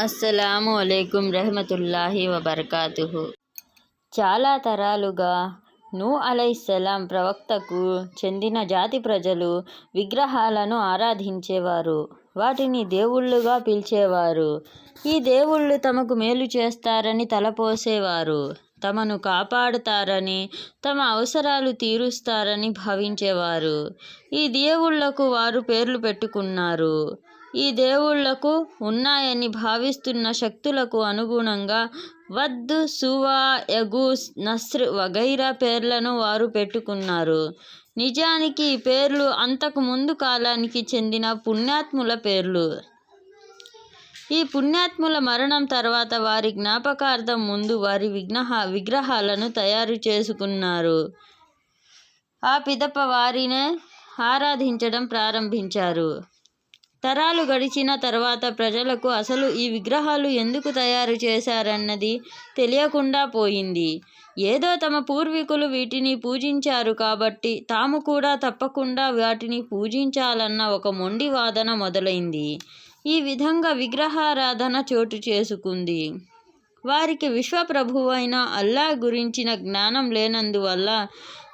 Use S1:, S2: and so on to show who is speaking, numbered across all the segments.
S1: అస్సలాము అలైకుం రహమతుల్లాహి వబర్కాతు చాలా తరాలుగా నూ అలైహిస్సలాం ప్రవక్తకు చెందిన జాతి ప్రజలు విగ్రహాలను ఆరాధించేవారు. వాటిని దేవుళ్ళుగా పిలిచేవారు. ఈ దేవుళ్ళు తమకు మేలు చేస్తారని తలపోసేవారు. తమను కాపాడుతారని తమ అవసరాలు తీరుస్తారని భావించేవారు. ఈ దేవుళ్ళకు వారు పేర్లు పెట్టుకున్నారు. ఈ దేవుళ్ళకు ఉన్నాయని భావిస్తున్న శక్తులకు అనుగుణంగా వద్ సువా యగూస్ నస్ర్ వగైరా పేర్లను వారు పెట్టుకున్నారు. నిజానికి ఈ పేర్లు అంతకు ముందు కాలానికి చెందిన పుణ్యాత్ముల పేర్లు. ఈ పుణ్యాత్ముల మరణం తర్వాత వారి జ్ఞాపకార్థం ముందు వారి విగ్రహ విగ్రహాలను తయారు చేసుకున్నారు. ఆ పిదప వారినే ఆరాధించడం ప్రారంభించారు. తరాలు గడిచిన తర్వాత ప్రజలకు అసలు ఈ విగ్రహాలు ఎందుకు తయారు చేశారన్నది తెలియకుండా పోయింది. ఏదో తమ పూర్వీకులు వీటిని పూజించారు కాబట్టి తాము కూడా తప్పకుండా వాటిని పూజించాలన్న ఒక మొండి వాదన మొదలైంది. ఈ విధంగా విగ్రహారాధన చోటు చేసుకుంది. వారికి విశ్వప్రభువైన అల్లా గురించిన జ్ఞానం లేనందువల్ల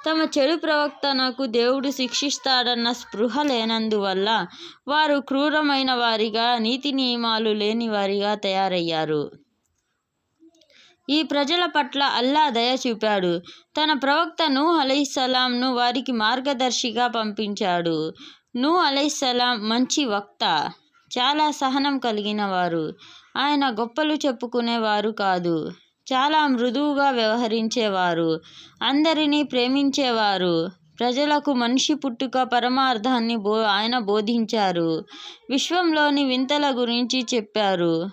S1: తమ చెడు ప్రవక్తనకు దేవుడు శిక్షిస్తాడన్న స్పృహ లేనందువల్ల వారు క్రూరమైన వారిగా నీతి నియమాలు లేని వారిగా తయారయ్యారు. ఈ ప్రజల పట్ల అల్లా దయ చూపాడు. తన ప్రవక్త నూ అలైహిస్సలాంను వారికి మార్గదర్శిగా పంపించాడు. నూ అలైసలాం మంచి వక్త చాలా సహనం కలిగిన వారు. ఆయన గొప్పలు చెప్పుకునేవారు కాదు. చాలా మృదువుగా వ్యవహరించేవారు. అందరినీ ప్రేమించేవారు. ప్రజలకు మనిషి పుట్టుక పరమార్థాన్ని బో ఆయన బోధించారు. విశ్వంలోని వింతల గురించి చెప్పారు.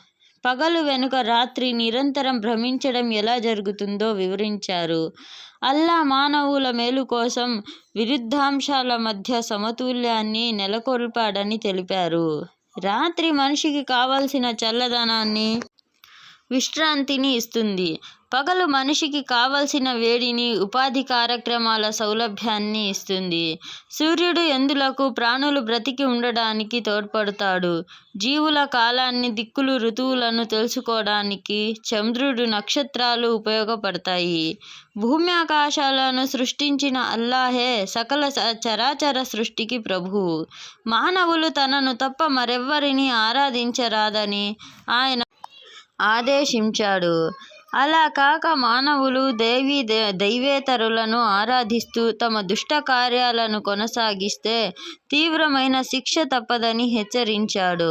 S1: పగలు వెనుక రాత్రి నిరంతరం భ్రమించడం ఎలా జరుగుతుందో వివరించారు. అల్లా మానవుల మేలు కోసం విరుద్ధాంశాల మధ్య సమతుల్యాన్ని నెలకొల్పాడని తెలిపారు. రాత్రి మనిషికి కావలసిన చల్లదనాన్ని విశ్రాంతిని ఇస్తుంది. పగలు మనిషికి కావలసిన వేడిని ఉపాధి కార్యక్రమాల సౌలభ్యాన్ని ఇస్తుంది. సూర్యుడు ఎందులకు ప్రాణులు బ్రతికి ఉండడానికి తోడ్పడతాడు? జీవుల కాలాన్ని దిక్కులు ఋతువులను తెలుసుకోవడానికి చంద్రుడు నక్షత్రాలు ఉపయోగపడతాయి. భూమి ఆకాశాలను సృష్టించిన అల్లాహే సకల చరాచర సృష్టికి ప్రభువు మానవులు తనను తప్ప మరెవ్వరిని ఆరాధించరాదని ఆయన ఆదేశించాడు. అలా కాక మానవులు దేవి దైవేతరులను ఆరాధిస్తూ తమ దుష్ట కార్యాలను కొనసాగిస్తే తీవ్రమైన శిక్ష తప్పదని హెచ్చరించాడు.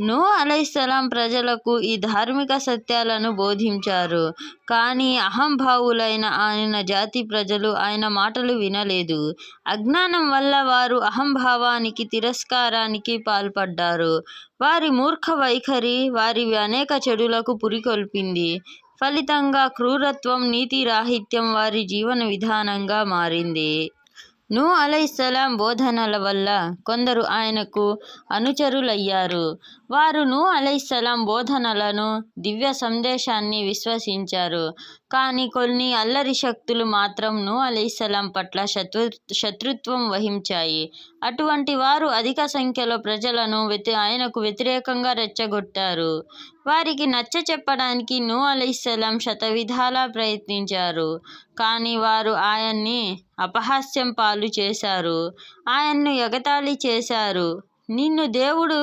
S1: నూ అలైసలాం ప్రజలకు ఈ ధార్మిక సత్యాలను బోధించారు. కానీ అహంభావులైన ఆయన జాతి ప్రజలు ఆయన మాటలు వినలేదు. అజ్ఞానం వల్ల వారు అహంభావానికి తిరస్కారానికి పాల్పడ్డారు. వారి మూర్ఖ వైఖరి వారి అనేక చెడులకు పురికొల్పింది. ఫలితంగా క్రూరత్వం నీతి రాహిత్యం వారి జీవన విధానంగా మారింది. నూ అలైసలాం బోధనల వల్ల కొందరు ఆయనకు అనుచరులయ్యారు. వారు నూ అలైహిస్సలాం బోధనలను దివ్య సందేశాన్ని విశ్వసించారు. కానీ కొన్ని అల్లరి శక్తులు మాత్రం నూ అలీస్లాం పట్ల శత్రు శత్రుత్వం వహించాయి. అటువంటి వారు అధిక సంఖ్యలో ప్రజలను వ్యతి ఆయనకు వ్యతిరేకంగా రెచ్చగొట్టారు. వారికి నచ్చ చెప్పడానికి నూ అలీస్లాం శతవిధాలా ప్రయత్నించారు. కానీ వారు ఆయన్ని అపహాస్యం పాలు చేశారు. ఆయన్ను ఎగతాళి చేశారు. నిన్ను దేవుడు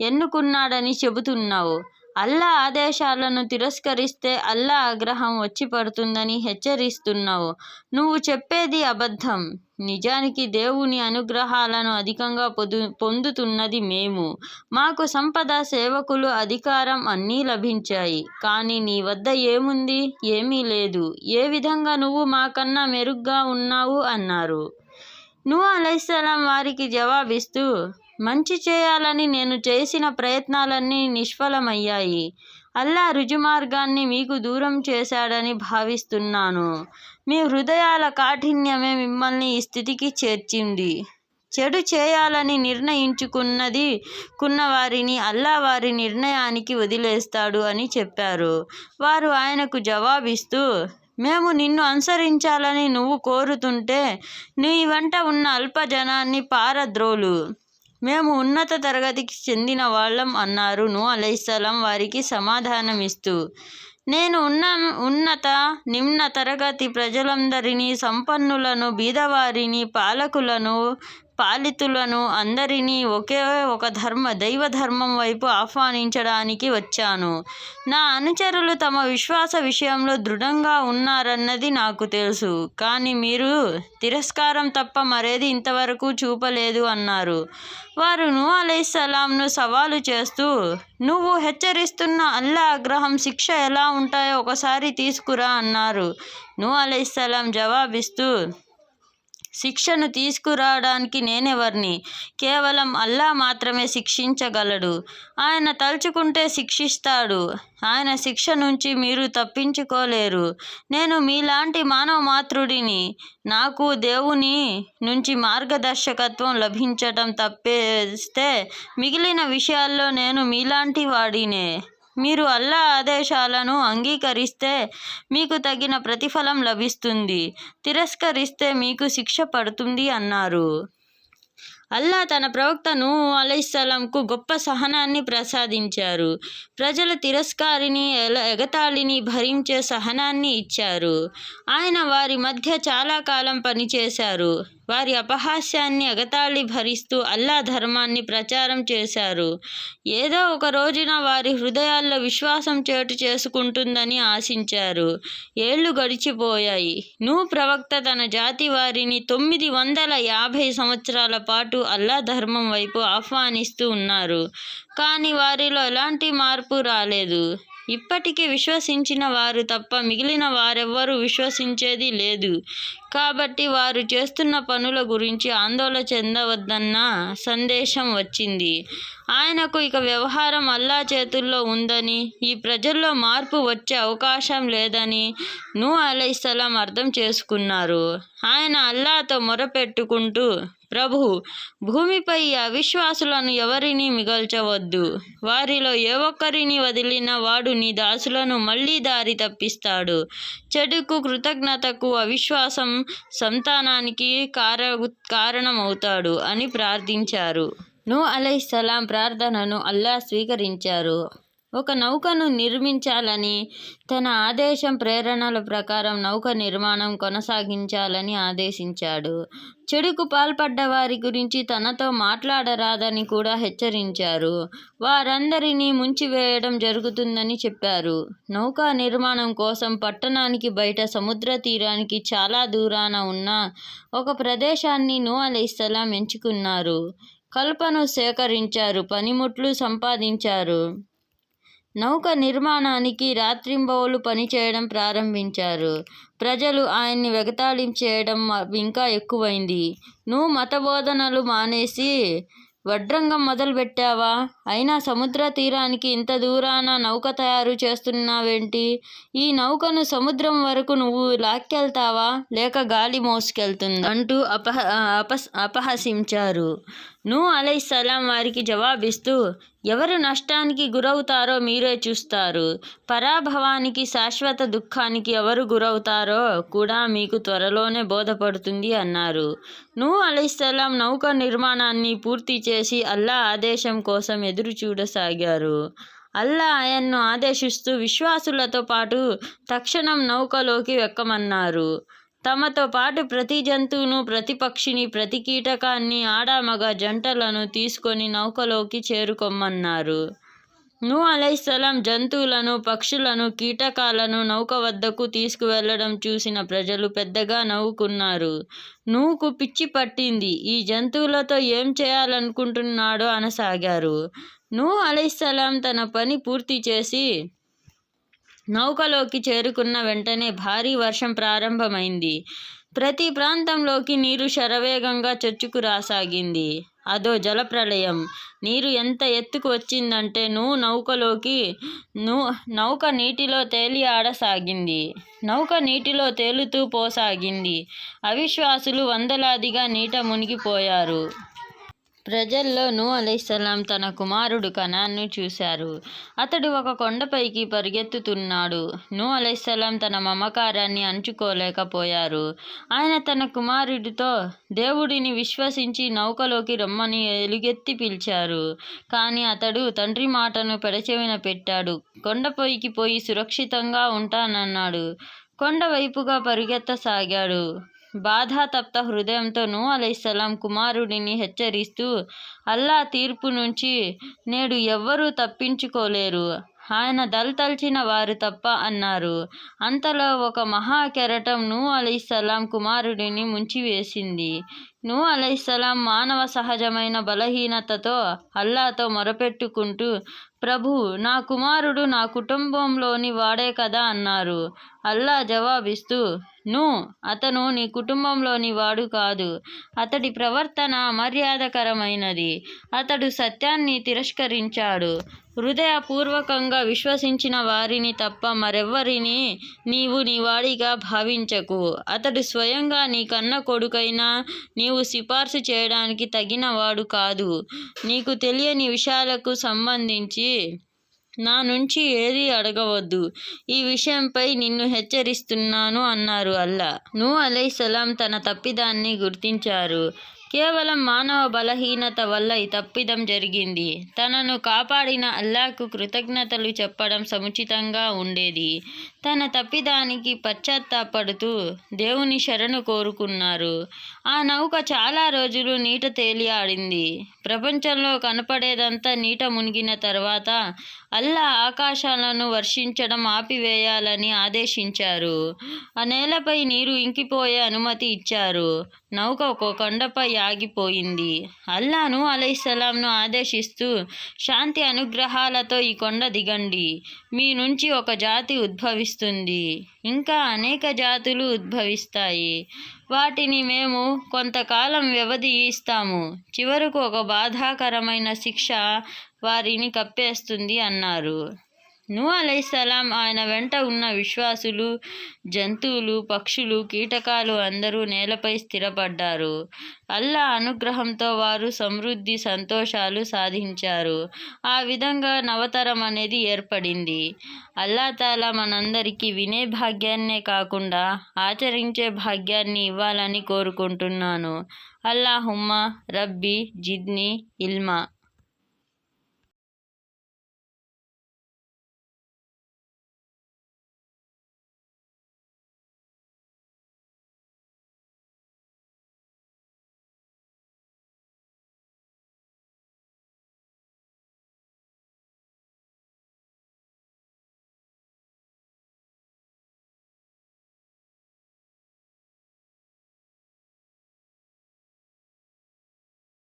S1: ఎన్నుకున్నాడని చెబుతున్నావు. అల్లా ఆదేశాలను తిరస్కరిస్తే అల్లా ఆగ్రహం వచ్చి పడుతుందని హెచ్చరిస్తున్నావు. నువ్వు చెప్పేది అబద్ధం. నిజానికి దేవుని అనుగ్రహాలను అధికంగా పొందు పొందుతున్నది మేము. మాకు సంపద సేవకులు అధికారం అన్నీ లభించాయి. కానీ నీ వద్ద ఏముంది? ఏమీ లేదు. ఏ విధంగా నువ్వు మాకన్నా మెరుగ్గా ఉన్నావు? అన్నారు. నువ్వు అలైస్సలాం వారికి జవాబిస్తూ మంచి చేయాలని నేను చేసిన ప్రయత్నాలన్నీ నిష్ఫలమయ్యాయి. అల్లా రుజుమార్గాన్ని మీకు దూరం చేశాడని భావిస్తున్నాను. మీ హృదయాల కాఠిన్యమే మిమ్మల్ని ఈ స్థితికి చేర్చింది. చెడు చేయాలని నిర్ణయించుకున్నది కున్న వారిని అల్లా వారి నిర్ణయానికి వదిలేస్తాడు అని చెప్పారు. వారు ఆయనకు జవాబిస్తూ మేము నిన్ను అనుసరించాలని నువ్వు కోరుతుంటే నీ వెంట ఉన్న అల్ప జనాన్ని పారద్రోలు. మేము ఉన్నత తరగతికి చెందిన వాళ్ళం అన్నారు. నూ అలైహిస్సలాం వారికి సమాధానమిస్తూ నేను ఉన్న ఉన్నత నిమ్న తరగతి ప్రజలందరినీ సంపన్నులను బీదవారిని పాలకులను పాలితులను అందరినీ ఒకే ఒక ధర్మ దైవ ధర్మం వైపు ఆహ్వానించడానికి వచ్చాను. నా అనుచరులు తమ విశ్వాస విషయంలో దృఢంగా ఉన్నారన్నది నాకు తెలుసు. కానీ మీరు తిరస్కారం తప్ప మరేది ఇంతవరకు చూపలేదు అన్నారు. వారు నూ అలైహిస్సలాంను సవాలు చేస్తూ నువ్వు హెచ్చరిస్తున్న అల్లా ఆగ్రహం శిక్ష ఎలా ఉంటాయో ఒకసారి తీసుకురా అన్నారు. నూ అలైహిస్సలాం జవాబిస్తూ శిక్షను తీసుకురావడానికి నేనెవర్ని? కేవలం అల్లా మాత్రమే శిక్షించగలడు. ఆయన తలుచుకుంటే శిక్షిస్తాడు. ఆయన శిక్ష నుంచి మీరు తప్పించుకోలేరు. నేను మీలాంటి మానవ మాతృడిని నాకు దేవుని నుంచి మార్గదర్శకత్వం లభించటం తప్పేస్తే మిగిలిన విషయాల్లో నేను మీలాంటి వాడినే. మీరు అల్లా ఆదేశాలను అంగీకరిస్తే మీకు తగిన ప్రతిఫలం లభిస్తుంది. తిరస్కరిస్తే మీకు శిక్ష పడుతుంది అన్నారు. అల్లా తన ప్రవక్తను అలైహిస్సలాంకు గొప్ప సహనాన్ని ప్రసాదించారు. ప్రజల తిరస్కారిని ఎగతాళిని భరించే సహనాన్ని ఇచ్చారు. ఆయన వారి మధ్య చాలా కాలం పనిచేశారు. వారి అపహాస్యాన్ని ఎగతాళి భరిస్తూ అల్లా ధర్మాన్ని ప్రచారం చేశారు. ఏదో ఒక రోజున వారి హృదయాల్లో విశ్వాసం చోటు చేసుకుంటుందని ఆశించారు. ఏళ్ళు గడిచిపోయాయి. నూ ప్రవక్త తన జాతి వారిని తొమ్మిది వందల యాభై సంవత్సరాల పాటు అల్లా ధర్మం వైపు ఆహ్వానిస్తూ ఉన్నారు. కానీ వారిలో ఎలాంటి మార్పు రాలేదు. ఇప్పటికీ విశ్వసించిన వారు తప్ప మిగిలిన వారెవ్వరూ విశ్వసించేది లేదు. కాబట్టి వారు చేస్తున్న పనుల గురించి ఆందోళన చెందవద్దన్న సందేశం వచ్చింది. ఆయనకు ఇక వ్యవహారం అల్లా చేతుల్లో ఉందని ఈ ప్రజల్లో మార్పు వచ్చే అవకాశం లేదని నూ అలైహిస్సలాం అర్థం చేసుకున్నారు. ఆయన అల్లాతో మొరపెట్టుకుంటూ ప్రభు భూమిపై అవిశ్వాసులను ఎవరిని మిగల్చవద్దు? వారిలో ఏ ఒక్కరిని వదిలిన వాడు నీ దాసులను మళ్ళీ దారి తప్పిస్తాడు. చెడుకు కృతజ్ఞతకు అవిశ్వాసం సంతానానికి కార కారణమవుతాడు అని ప్రార్థించారు. నూ అలైహిస్సలాం ప్రార్థనను అల్లా స్వీకరించారు. ఒక నౌకను నిర్మించాలని తన ఆదేశం ప్రేరణల ప్రకారం నౌక నిర్మాణం కొనసాగించాలని ఆదేశించాడు. చెడుకు పాల్పడ్డ వారి గురించి తనతో మాట్లాడరాదని కూడా హెచ్చరించారు. వారందరినీ ముంచివేయడం జరుగుతుందని చెప్పారు. నౌకా నిర్మాణం కోసం పట్టణానికి బయట సముద్ర తీరానికి చాలా దూరాన ఉన్న ఒక ప్రదేశాన్ని నూ అలైహిస్సలాం ఎంచుకున్నారు. కల్పను సేకరించారు పనిముట్లు సంపాదించారు. నౌక నిర్మాణానికి రాత్రింబవలు పనిచేయడం ప్రారంభించారు. ప్రజలు ఆయన్ని వెగతాళి చేయడం ఇంకా ఎక్కువైంది. నువ్వు మతబోధనలు మానేసి వడ్రంగం మొదలుపెట్టావా? అయినా సముద్ర తీరానికి ఇంత దూరాన నౌక తయారు చేస్తున్నావేంటి? ఈ నౌకను సముద్రం వరకు నువ్వు లాక్కెళ్తావా? లేక గాలి మోసుకెళ్తుంది అంటూ అపహ అపస్ అపహసించారు. నూ సలాం వారికి జవాబిస్తూ ఎవరు నష్టానికి గురవుతారో మీరే చూస్తారు. పరాభవానికి శాశ్వత దుఃఖానికి ఎవరు గురవుతారో కూడా మీకు త్వరలోనే బోధపడుతుంది అన్నారు. నూ అలైహిస్సలాం నౌక నిర్మాణాన్ని పూర్తి చేసి అల్లా ఆదేశం కోసం ఎదురు చూడసాగారు. అల్లా ఆయన్ను ఆదేశిస్తూ విశ్వాసులతో పాటు తక్షణం నౌకలోకి ఎక్కమన్నారు. తమతో పాటు ప్రతి జంతువును ప్రతి పక్షిని ప్రతి కీటకాన్ని ఆడామగ జంటలను తీసుకొని నౌకలోకి చేరుకోమన్నారు నూ అలైహిస్సలాం జంతువులను పక్షులను కీటకాలను నౌక వద్దకు తీసుకువెళ్ళడం చూసిన ప్రజలు పెద్దగా నవ్వుకున్నారు. నూకు పిచ్చి పట్టింది. ఈ జంతువులతో ఏం చేయాలనుకుంటున్నాడో అనసాగారు. నూ అలైసలాం తన పని పూర్తి చేసి నౌకలోకి చేరుకున్న వెంటనే భారీ వర్షం ప్రారంభమైంది. ప్రతి ప్రాంతంలోకి నీరు శరవేగంగా చొచ్చుకు రాసాగింది. అదో జలప్రళయం నీరు ఎంత ఎత్తుకు వచ్చిందంటే నువ్వు నౌకలోకి ను నౌక నీటిలో తేలి ఆడసాగింది. నౌక నీటిలో తేలుతూ పోసాగింది. అవిశ్వాసులు వందలాదిగా నీట మునిగిపోయారు. ప్రజల్లో నూ అలైహిస్సలాం తన కుమారుడు కనాన్ను చూశారు. అతడు ఒక కొండపైకి పరిగెత్తుతున్నాడు. నూ అలైహిస్సలాం తన మమకారాన్ని అంచుకోలేకపోయారు. ఆయన తన కుమారుడితో దేవుడిని విశ్వసించి నౌకలోకి రమ్మని ఎలుగెత్తి పిలిచారు. కానీ అతడు తండ్రి మాటను పెడచెవిన పెట్టాడు. కొండపైకి పోయి సురక్షితంగా ఉంటానన్నాడు. కొండ వైపుగా పరిగెత్తసాగాడు. బాధాతప్త హృదయంతో నూ అలైహిస్సలాం కుమారుడిని హెచ్చరిస్తూ అల్లా తీర్పు నుంచి నేడు ఎవ్వరూ తప్పించుకోలేరు. ఆయన దల్తల్చిన వారు తప్ప అన్నారు. అంతలో ఒక మహా కెరటం నూ అలైహిస్సలాం కుమారుడిని ముంచివేసింది. నూ అలైసలాం మానవ సహజమైన బలహీనతతో అల్లాతో మొరపెట్టుకుంటూ ప్రభు నా కుమారుడు నా కుటుంబంలోని వాడే కదా అన్నారు. అల్లా జవాబిస్తూ ను అతను నీ కుటుంబంలోని వాడు కాదు. అతడి ప్రవర్తన మర్యాదకరమైనది. అతడు సత్యాన్ని తిరస్కరించాడు. హృదయపూర్వకంగా విశ్వసించిన వారిని తప్ప మరెవ్వరిని నీవు నీ వాడిగా భావించకు. అతడు స్వయంగా నీ కన్న కొడుకైనా నీవు సిఫార్సు చేయడానికి తగినవాడు కాదు. నీకు తెలియని విషయాలకు సంబంధించి నా నుంచి ఏది అడగవద్దు. ఈ విషయంపై నిన్ను హెచ్చరిస్తున్నాను అన్నారు అల్లా. నూ అలైసలాం తన తప్పిదాన్ని గుర్తించారు. కేవలం మానవ బలహీనత వల్ల ఈ తప్పిదం జరిగింది. తనను కాపాడిన అల్లాకు కృతజ్ఞతలు చెప్పడం సముచితంగా ఉండేది. తన తప్పిదానికి పశ్చాత్తాపడుతూ దేవుని శరణు కోరుకున్నారు. ఆ నౌక చాలా రోజులు నీట తేలియాడింది. ప్రపంచంలో కనపడేదంతా నీట మునిగిన తర్వాత అల్లా ఆకాశాలను వర్షించడం ఆపివేయాలని ఆదేశించారు. ఆ నేలపై నీరు ఇంకిపోయే అనుమతి ఇచ్చారు. నౌక ఒక కొండపై ఆగిపోయింది. అల్లాను అలైసలాంను ఆదేశిస్తూ శాంతి అనుగ్రహాలతో ఈ కొండ దిగండి. మీ నుంచి ఒక జాతి ఉద్భవిస్తుంది. ఇంకా అనేక జాతులు ఉద్భవిస్తాయి. వాటిని మేము కొంతకాలం వ్యవధి ఇస్తాము. చివరకు ఒక బాధాకరమైన శిక్ష వారిని కప్పేస్తుంది అన్నారు. నూ అలైసలాం ఆయన వెంట ఉన్న విశ్వాసులు జంతువులు పక్షులు కీటకాలు అందరూ నేలపై స్థిరపడ్డారు. అల్లా అనుగ్రహంతో వారు సమృద్ధి సంతోషాలు సాధించారు. ఆ విధంగా నవతరం అనేది ఏర్పడింది. అల్లాతాలా మనందరికీ వినే భాగ్యాన్నే కాకుండా ఆచరించే భాగ్యాన్ని ఇవ్వాలని కోరుకుంటున్నాను. అల్లాహుమ్మ రబ్బీ జిద్ని ఇల్మా.